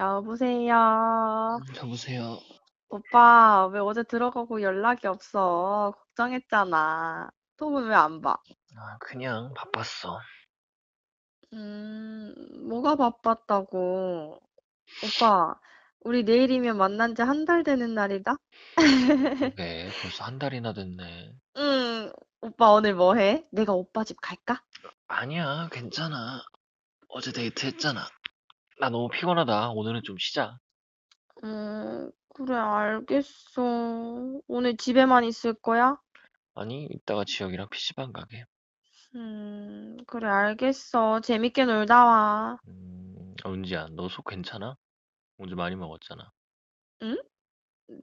여보세요. 여보세요. 오빠, 왜 어제 들어가고 연락이 없어? 걱정했잖아. 톡은 왜 안 봐? 아, 그냥 바빴어. 음, 뭐가 바빴다고? 오빠, 우리 내일이면 만난 지 한 달 되는 날이다? 왜 벌써 한 달이나 됐네. 응, 오빠 오늘 뭐 해? 내가 오빠 집 갈까? 아니야, 괜찮아. 어제 데이트 했잖아. 나 너무 피곤하다. 오늘은 좀 쉬자. 음, 그래, 알겠어. 오늘 집에만 있을 거야? 아니, 이따가 지혁이랑 PC방 가게. 음, 그래, 알겠어. 재밌게 놀다 와. 음, 은지야, 너 속 괜찮아? 어제 많이 먹었잖아. 응?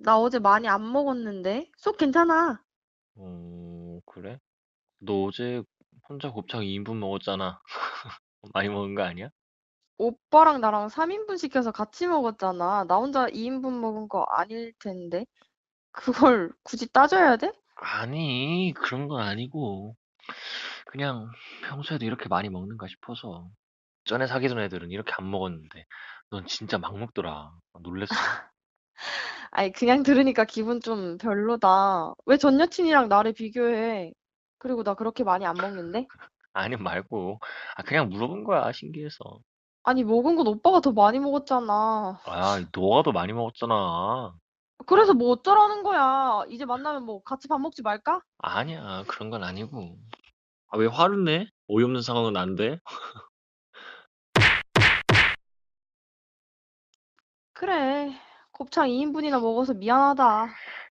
나 어제 많이 안 먹었는데? 속 괜찮아. 음, 그래? 너 어제 혼자 곱창 2인분 먹었잖아. 많이 먹은 거 아니야? 오빠랑 나랑 3인분 시켜서 같이 먹었잖아. 나 혼자 2인분 먹은 거 아닐 텐데. 그걸 굳이 따져야 돼? 아니, 그런 건 아니고. 그냥 평소에도 이렇게 많이 먹는가 싶어서. 전에 사귀던 애들은 이렇게 안 먹었는데, 넌 진짜 막 먹더라. 놀랬어. 아니, 그냥 들으니까 기분 좀 별로다. 왜 전 여친이랑 나를 비교해? 그리고 나 그렇게 많이 안 먹는데? 아니, 말고. 아, 그냥 물어본 거야, 신기해서. 아니, 먹은 건 오빠가 더 많이 먹었잖아. 아, 너가 더 많이 먹었잖아. 그래서 뭐 어쩌라는 거야? 이제 만나면 뭐 같이 밥 먹지 말까? 아니야, 그런 건 아니고. 아, 왜 화를 내? 어이없는 상황은 안 돼? 그래. 곱창 2인분이나 먹어서 미안하다.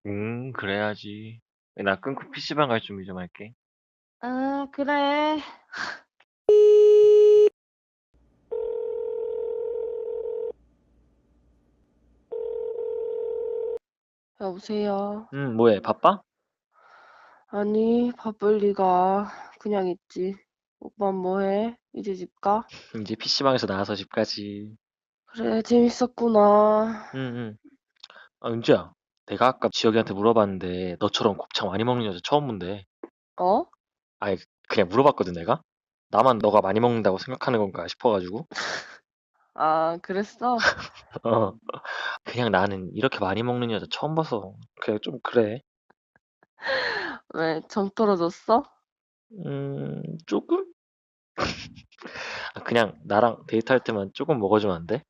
응, 그래야지. 나 끊고 PC방 갈 준비 좀 할게. 아, 그래. 여보세요. 응, 뭐해, 바빠? 아니, 바쁠 리가. 그냥 있지. 오빠 뭐 해? 이제 집 가? 이제 PC방에서 나와서 집 가지. 그래, 재밌었구나. 응, 응. 아, 은지야. 내가 아까 지혁이한테 물어봤는데, 너처럼 곱창 많이 먹는 여자 처음 본대. 어? 아니, 그냥 물어봤거든, 내가? 나만 너가 많이 먹는다고 생각하는 건가 싶어가지고. 아, 그랬어? 어. 그냥 나는 이렇게 많이 먹는 여자 처음 봐서, 그냥 좀 그래. 왜, 정 떨어졌어? 음, 조금? 아, 그냥 나랑 데이트할 때만 조금 먹어주면 안 돼?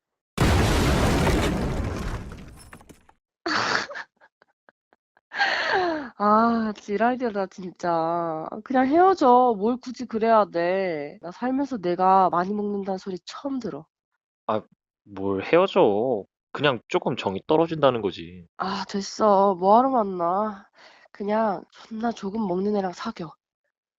아, 지랄이다, 진짜. 그냥 헤어져. 뭘 굳이 그래야 돼. 나 살면서 내가 많이 먹는다는 소리 처음 들어. 뭘 헤어져. 그냥 조금 정이 떨어진다는 거지. 아, 됐어. 뭐 하러 만나. 그냥 존나 조금 먹는 애랑 사겨.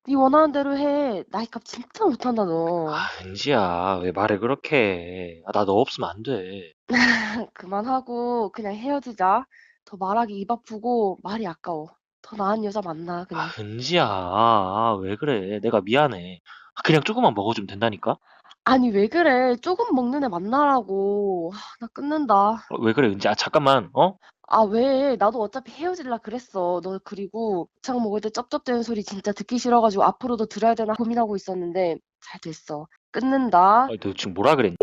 네 원하는 대로 해. 나이 값 진짜 못한다, 너. 아, 은지야, 왜 말을 그렇게 해. 아, 나 너 없으면 안 돼. 그만하고 그냥 헤어지자. 더 말하기 입 아프고 말이 아까워. 더 나은 여자 만나, 그냥. 아, 은지야, 아, 왜 그래. 내가 미안해. 아, 그냥 조금만 먹어주면 된다니까? 아니, 왜 그래. 조금 먹는 애 만나라고. 아, 나 끊는다. 어, 왜 그래, 은지? 아, 잠깐만, 어? 아, 왜? 나도 어차피 헤어질라 그랬어. 너 그리고 곱창 먹을 때 쩝쩝대는 소리 진짜 듣기 싫어가지고 앞으로도 들어야 되나 고민하고 있었는데 잘 됐어. 끊는다. 아, 너 지금 뭐라 그랬니?